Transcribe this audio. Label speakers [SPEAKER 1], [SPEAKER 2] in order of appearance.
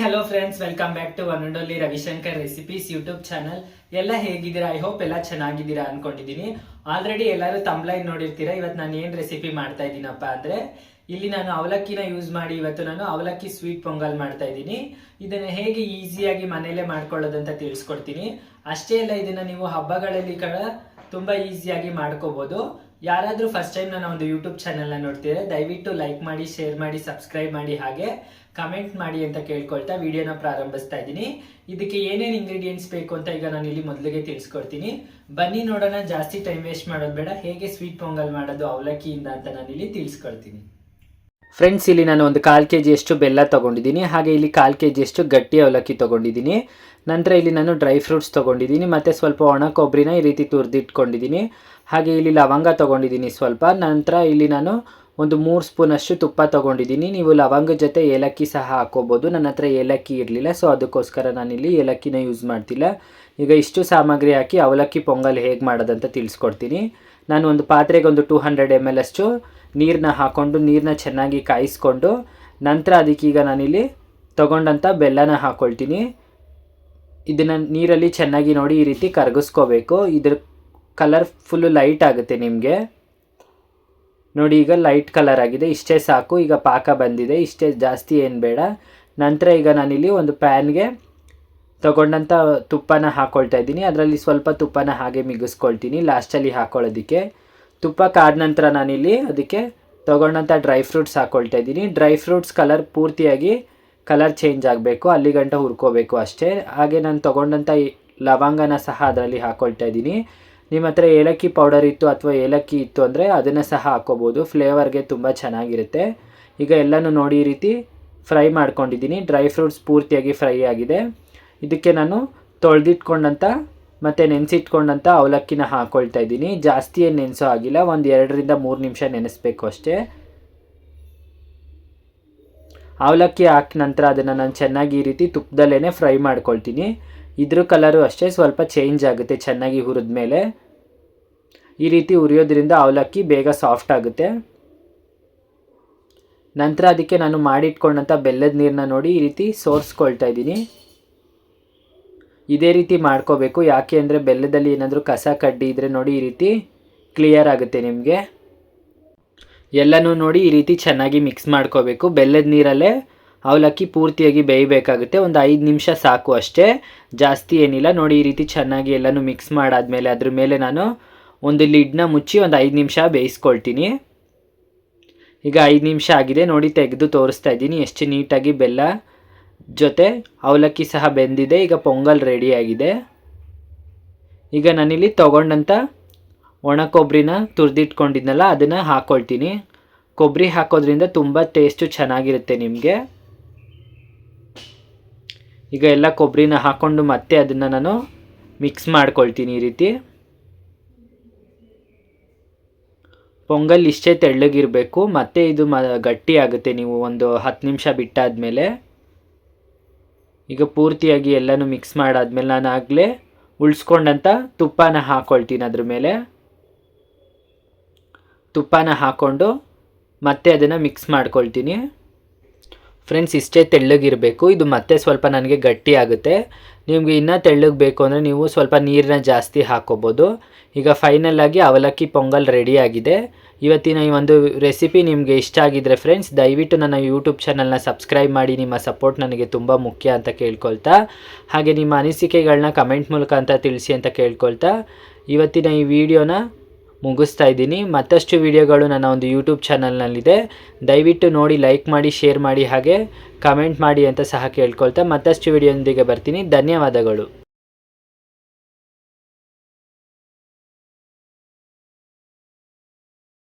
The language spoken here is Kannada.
[SPEAKER 1] Hello friends welcome back to one and only Ravishankar recipes YouTube channel ಎಲ್ಲ ಹೇಗಿದ್ದೀರಾ? ಐ ಹೋಪ್ ಎಲ್ಲ ಚೆನ್ನಾಗಿದ್ದೀರಾ ಅನ್ಕೊಂಡಿದ್ದೀನಿ. ಆಲ್ರೆಡಿ ಎಲ್ಲರೂ ತಂಬ್ಲೈನ್ ನೋಡಿರ್ತೀರಾ? ಇವತ್ತು ನಾನು ಏನು ರೆಸಿಪಿ ಮಾಡ್ತಾ ಇದ್ದೀನಪ್ಪ ಅಂದ್ರೆ, ಇಲ್ಲಿ ನಾನು ಅವಲಕ್ಕಿನ ಯೂಸ್ ಮಾಡಿ ಇವತ್ತು ನಾನು ಅವಲಕ್ಕಿ ಸ್ವೀಟ್ ಪೊಂಗಲ್ ಮಾಡ್ತಾ ಇದ್ದೀನಿ. ಇದನ್ನ ಹೇಗೆ ಈಸಿಯಾಗಿ ಮನೆಯಲ್ಲೇ ಮಾಡ್ಕೊಳ್ಳೋದಂತ ತಿಳಿಸ್ಕೊಡ್ತೀನಿ. ಅಷ್ಟೇ ಅಲ್ಲ, ಇದನ್ನ ನೀವು ಹಬ್ಬಗಳಲ್ಲಿ ಕೂಡ ತುಂಬಾ ಈಸಿಯಾಗಿ ಮಾಡ್ಕೋಬಹುದು ಯಾರಾದ್ರೂ ಫಸ್ಟ್ ಟೈಮ್ ನನ್ನ ಒಂದು ಯೂಟ್ಯೂಬ್ ಚಾನೆಲ್ನ ನೋಡ್ತಿದ್ರೆ, ದಯವಿಟ್ಟು ಲೈಕ್ ಮಾಡಿ ಶೇರ್ ಮಾಡಿ ಸಬ್ಸ್ಕ್ರೈಬ್ ಮಾಡಿ ಹಾಗೆ ಕಮೆಂಟ್ ಮಾಡಿ ಅಂತ ಕೇಳ್ಕೊಳ್ತಾ ವಿಡಿಯೋನ ಪ್ರಾರಂಭಿಸ್ತಾ ಇದ್ದೀನಿ. ಇದಕ್ಕೆ ಏನೇನು ಇಂಗ್ರೀಡಿಯೆಂಟ್ಸ್ ಬೇಕು ಅಂತ ಈಗ ನಾನು ಇಲ್ಲಿ ಮೊದಲಿಗೆ ತಿಳಿಸ್ಕೊಡ್ತೀನಿ. ಬನ್ನಿ ನೋಡೋಣ, ಜಾಸ್ತಿ ಟೈಮ್ ವೇಸ್ಟ್ ಮಾಡೋದು ಬೇಡ. ಹೇಗೆ ಸ್ವೀಟ್ ಪೊಂಗಲ್ ಮಾಡೋದು ಅವಲಕ್ಕಿಯಿಂದ ಅಂತ ನಾನು ಇಲ್ಲಿ ತಿಳಿಸ್ಕೊಡ್ತೀನಿ. ಫ್ರೆಂಡ್ಸ್ ಇಲ್ಲಿ ನಾನು ಒಂದು ಕಾಲು ಕೆ ಜಿಯಷ್ಟು ಬೆಲ್ಲ ತೊಗೊಂಡಿದ್ದೀನಿ. ಹಾಗೆ ಇಲ್ಲಿ ಕಾಲು ಕೆ ಜಿಯಷ್ಟು ಗಟ್ಟಿ ಅವಲಕ್ಕಿ ತೊಗೊಂಡಿದ್ದೀನಿ. ನಂತರ ಇಲ್ಲಿ ನಾನು ಡ್ರೈ ಫ್ರೂಟ್ಸ್ ತೊಗೊಂಡಿದ್ದೀನಿ, ಮತ್ತು ಸ್ವಲ್ಪ ಒಣ ಕೊಬ್ಬರಿನ ಈ ರೀತಿ ತುರಿದಿಟ್ಕೊಂಡಿದ್ದೀನಿ. ಹಾಗೆ ಇಲ್ಲಿ ಲವಂಗ ತೊಗೊಂಡಿದ್ದೀನಿ ಸ್ವಲ್ಪ. ನಂತರ ಇಲ್ಲಿ ನಾನು ಒಂದು ಮೂರು ಸ್ಪೂನಷ್ಟು ತುಪ್ಪ ತೊಗೊಂಡಿದ್ದೀನಿ. ನೀವು ಲವಂಗ ಜೊತೆ ಏಲಕ್ಕಿ ಸಹ ಹಾಕೋಬೋದು ನನ್ನ ಹತ್ರ ಏಲಕ್ಕಿ ಇರಲಿಲ್ಲ ಸೊ ಅದಕ್ಕೋಸ್ಕರ ನಾನಿಲ್ಲಿ ಏಲಕ್ಕಿನ ಯೂಸ್ ಮಾಡ್ತಿಲ್ಲ. ಈಗ ಇಷ್ಟು ಸಾಮಗ್ರಿ ಹಾಕಿ ಅವಲಕ್ಕಿ ಪೊಂಗಲ್ ಹೇಗೆ ಮಾಡೋದಂತ ತಿಳಿಸ್ಕೊಡ್ತೀನಿ. ನಾನು ಒಂದು ಪಾತ್ರೆಗೆ ಒಂದು ಟೂ ಹಂಡ್ರೆಡ್ ಎಂ ಎಲ್ ಅಷ್ಟು ನೀರನ್ನ ಹಾಕ್ಕೊಂಡು ನೀರನ್ನ ಚೆನ್ನಾಗಿ ಕಾಯಿಸ್ಕೊಂಡು, ನಂತರ ಅದಕ್ಕೀಗ ನಾನಿಲ್ಲಿ ತೊಗೊಂಡಂಥ ಬೆಲ್ಲನ ಹಾಕ್ಕೊಳ್ತೀನಿ ಇದನ್ನು ನೀರಲ್ಲಿ ಚೆನ್ನಾಗಿ ನೋಡಿ ಈ ರೀತಿ ಕರಗಿಸ್ಕೋಬೇಕು. ಇದ್ರ ಕಲರ್ ಫುಲ್ಲು ಲೈಟ್ ಆಗುತ್ತೆ ನಿಮಗೆ. ನೋಡಿ ಈಗ ಲೈಟ್ ಕಲರ್ ಆಗಿದೆ. ಇಷ್ಟೇ ಸಾಕು. ಈಗ ಪಾಕ ಬಂದಿದೆ. ಇಷ್ಟೇ ಜಾಸ್ತಿ ಏನು ಬೇಡ. ನಂತರ ಈಗ ನಾನಿಲ್ಲಿ ಒಂದು ಪ್ಯಾನ್ಗೆ ತಗೊಂಡಂಥ ತುಪ್ಪನ ಹಾಕ್ಕೊಳ್ತಾ ಇದ್ದೀನಿ. ಅದರಲ್ಲಿ ಸ್ವಲ್ಪ ತುಪ್ಪನ ಹಾಗೆ ಮಿಗಿಸ್ಕೊಳ್ತೀನಿ. ಲಾಸ್ಟಲ್ಲಿ ಹಾಕ್ಕೊಳ್ಳೋದಕ್ಕೆ ತುಪ್ಪ ಕಾದ ನಂತರ ನಾನಿಲ್ಲಿ ಅದಕ್ಕೆ ತೊಗೊಂಡಂಥ ಡ್ರೈ ಫ್ರೂಟ್ಸ್ ಹಾಕ್ಕೊಳ್ತಾ ಇದ್ದೀನಿ. ಡ್ರೈ ಫ್ರೂಟ್ಸ್ ಕಲರ್ ಪೂರ್ತಿಯಾಗಿ ಕಲರ್ ಚೇಂಜ್ ಆಗಬೇಕು, ಅಲ್ಲಿ ಗಂಟ ಹುರ್ಕೋಬೇಕು ಅಷ್ಟೇ. ಹಾಗೆ ನಾನು ತೊಗೊಂಡಂಥ ಲವಂಗನ ಸಹ ಅದರಲ್ಲಿ ಹಾಕ್ಕೊಳ್ತಾ ಇದ್ದೀನಿ. ನಿಮ್ಮ ಹತ್ರ ಏಲಕ್ಕಿ ಪೌಡರ್ ಇತ್ತು ಅಥವಾ ಏಲಕ್ಕಿ ಇತ್ತು ಅಂದರೆ ಅದನ್ನು ಸಹ ಹಾಕ್ಕೋಬೋದು ಫ್ಲೇವರ್ಗೆ ತುಂಬ ಚೆನ್ನಾಗಿರುತ್ತೆ. ಈಗ ಎಲ್ಲನೂ ನೋಡಿ ಈ ರೀತಿ ಫ್ರೈ ಮಾಡ್ಕೊಂಡಿದ್ದೀನಿ. ಡ್ರೈ ಫ್ರೂಟ್ಸ್ ಪೂರ್ತಿಯಾಗಿ ಫ್ರೈ ಆಗಿದೆ. ಇದಕ್ಕೆ ನಾನು ತೊಳೆದಿಟ್ಕೊಂಡಂಥ ಮತ್ತು ನೆನೆಸಿಟ್ಕೊಂಡಂಥ ಅವಲಕ್ಕಿನ ಹಾಕ್ಕೊಳ್ತಾ ಇದ್ದೀನಿ. ಜಾಸ್ತಿ ಏನು ನೆನೆಸೋ ಆಗಿಲ್ಲ. ಒಂದು ಎರಡರಿಂದ ಮೂರು ನಿಮಿಷ ನೆನೆಸ್ಬೇಕು ಅಷ್ಟೇ. ಅವಲಕ್ಕಿ ಹಾಕಿ ನಂತರ ಅದನ್ನು ನಾನು ಚೆನ್ನಾಗಿ ಈ ರೀತಿ ತುಪ್ಪದಲ್ಲೇ ಫ್ರೈ ಮಾಡ್ಕೊಳ್ತೀನಿ. ಇದ್ರ ಕಲರು ಅಷ್ಟೇ, ಸ್ವಲ್ಪ ಚೇಂಜ್ ಆಗುತ್ತೆ ಚೆನ್ನಾಗಿ ಹುರಿದ ಮೇಲೆ ಈ ರೀತಿ ಹುರಿಯೋದ್ರಿಂದ ಅವಲಕ್ಕಿ ಬೇಗ ಸಾಫ್ಟ್ ಆಗುತ್ತೆ. ನಂತರ ಅದಕ್ಕೆ ನಾನು ಮಾಡಿಟ್ಕೊಂಡಂಥ ಬೆಲ್ಲದ ನೀರನ್ನ ನೋಡಿ ಈ ರೀತಿ ಸೋರಿಸ್ಕೊಳ್ತಾ ಇದ್ದೀನಿ. ಇದೇ ರೀತಿ ಮಾಡ್ಕೋಬೇಕು, ಯಾಕೆ ಅಂದರೆ ಬೆಲ್ಲದಲ್ಲಿ ಏನಾದರೂ ಕಸ ಕಡ್ಡಿ ಇದ್ದರೆ ನೋಡಿ ಈ ರೀತಿ ಕ್ಲಿಯರ್ ಆಗುತ್ತೆ ನಿಮಗೆ. ಎಲ್ಲನೂ ನೋಡಿ ಈ ರೀತಿ ಚೆನ್ನಾಗಿ ಮಿಕ್ಸ್ ಮಾಡ್ಕೋಬೇಕು. ಬೆಲ್ಲದ ನೀರಲ್ಲೇ ಅವಲಕ್ಕಿ ಪೂರ್ತಿಯಾಗಿ ಬೇಯಬೇಕಾಗುತ್ತೆ. ಒಂದು ಐದು ನಿಮಿಷ ಸಾಕು ಅಷ್ಟೇ. ಜಾಸ್ತಿ ಏನಿಲ್ಲ. ನೋಡಿ ಈ ರೀತಿ ಚೆನ್ನಾಗಿ ಎಲ್ಲನೂ ಮಿಕ್ಸ್ ಮಾಡಾದಮೇಲೆ ಅದ್ರ ಮೇಲೆ ನಾನು ಒಂದು ಲಿಡ್ನ ಮುಚ್ಚಿ ಒಂದು ಐದು ನಿಮಿಷ ಬೇಯಿಸ್ಕೊಳ್ತೀನಿ. ಈಗ ಐದು ನಿಮಿಷ ಆಗಿದೆ. ನೋಡಿ ತೆಗೆದು ತೋರಿಸ್ತಾ ಇದ್ದೀನಿ. ಎಷ್ಟು ನೀಟಾಗಿ ಬೆಲ್ಲ ಜೊತೆ ಅವಲಕ್ಕಿ ಸಹ ಬೆಂದಿದೆ. ಈಗ ಪೊಂಗಲ್ ರೆಡಿಯಾಗಿದೆ ಈಗ ನಾನಿಲ್ಲಿ ತೊಗೊಂಡಂಥ ಒಣ ಕೊಬ್ಬರಿನ ತುರಿದಿಟ್ಕೊಂಡಿದ್ನಲ್ಲ, ಅದನ್ನು ಹಾಕ್ಕೊಳ್ತೀನಿ ಕೊಬ್ಬರಿ ಹಾಕೋದ್ರಿಂದ ತುಂಬ ಟೇಸ್ಟು ಚೆನ್ನಾಗಿರುತ್ತೆ ನಿಮಗೆ. ಈಗ ಎಲ್ಲ ಕೊಬ್ಬರಿನ ಹಾಕ್ಕೊಂಡು ಮತ್ತೆ ಅದನ್ನು ನಾನು ಮಿಕ್ಸ್ ಮಾಡ್ಕೊಳ್ತೀನಿ ಈ ರೀತಿ. ಪೊಂಗಲ್ ಇಷ್ಟೇ ತೆಳ್ಳಗಿರಬೇಕು, ಮತ್ತೆ ಇದು ಮ, ಗಟ್ಟಿ ಆಗುತ್ತೆ ನೀವು ಒಂದು ಹತ್ತು ನಿಮಿಷ ಬಿಟ್ಟಾದಮೇಲೆ. ಈಗ ಪೂರ್ತಿಯಾಗಿ ಎಲ್ಲನೂ ಮಿಕ್ಸ್ ಮಾಡಾದ್ಮೇಲೆ ನಾನು ಆಗಲೇ ಉಳಿಸ್ಕೊಂಡಂಥ ತುಪ್ಪನ ಹಾಕ್ಕೊಳ್ತೀನಿ ಅದ್ರ ಮೇಲೆ. ತುಪ್ಪನ ಹಾಕ್ಕೊಂಡು ಮತ್ತೆ ಅದನ್ನು ಮಿಕ್ಸ್ ಮಾಡ್ಕೊಳ್ತೀನಿ. ಫ್ರೆಂಡ್ಸ್ ಇಷ್ಟೇ ತೆಳ್ಳಗಿರಬೇಕು. ಇದು ಮತ್ತೆ ಸ್ವಲ್ಪ ನನಗೆ ಗಟ್ಟಿ ಆಗುತ್ತೆ. ನಿಮಗೆ ಇನ್ನೂ ತೆಳ್ಳಗೆ ಬೇಕು ಅಂದರೆ ನೀವು ಸ್ವಲ್ಪ ನೀರನ್ನ ಜಾಸ್ತಿ ಹಾಕ್ಕೋಬೋದು ಈಗ ಫೈನಲಾಗಿ ಅವಲಕ್ಕಿ ಪೊಂಗಲ್ ರೆಡಿಯಾಗಿದೆ ಇವತ್ತಿನ ಈ ಒಂದು ರೆಸಿಪಿ ನಿಮಗೆ ಇಷ್ಟ ಆಗಿದ್ರೆ ಫ್ರೆಂಡ್ಸ್ ದಯವಿಟ್ಟು ನನ್ನ ಯೂಟ್ಯೂಬ್ ಚಾನಲ್ನ ಸಬ್ಸ್ಕ್ರೈಬ್ ಮಾಡಿ. ನಿಮ್ಮ ಸಪೋರ್ಟ್ ನನಗೆ ತುಂಬ ಮುಖ್ಯ ಅಂತ ಕೇಳ್ಕೊಳ್ತಾ. ಹಾಗೆ ನಿಮ್ಮ ಅನಿಸಿಕೆಗಳನ್ನ ಕಮೆಂಟ್ ಮೂಲಕ ಅಂತ ತಿಳಿಸಿ ಅಂತ ಕೇಳ್ಕೊಳ್ತಾ. ಇವತ್ತಿನ ಈ ವಿಡಿಯೋನ ಮುಗಿಸ್ತಾ ಇದ್ದೀನಿ. ಮತ್ತಷ್ಟು ವಿಡಿಯೋಗಳು ನನ್ನ ಒಂದು ಯೂಟ್ಯೂಬ್ ಚಾನಲ್ನಲ್ಲಿದೆ ದಯವಿಟ್ಟು ನೋಡಿ ಲೈಕ್ ಮಾಡಿ ಶೇರ್ ಮಾಡಿ ಹಾಗೆ ಕಮೆಂಟ್ ಮಾಡಿ ಅಂತ ಸಹ ಕೇಳ್ಕೊಳ್ತಾ ಮತ್ತಷ್ಟು ವಿಡಿಯೋದೊಂದಿಗೆ ಬರ್ತೀನಿ. ಧನ್ಯವಾದಗಳು.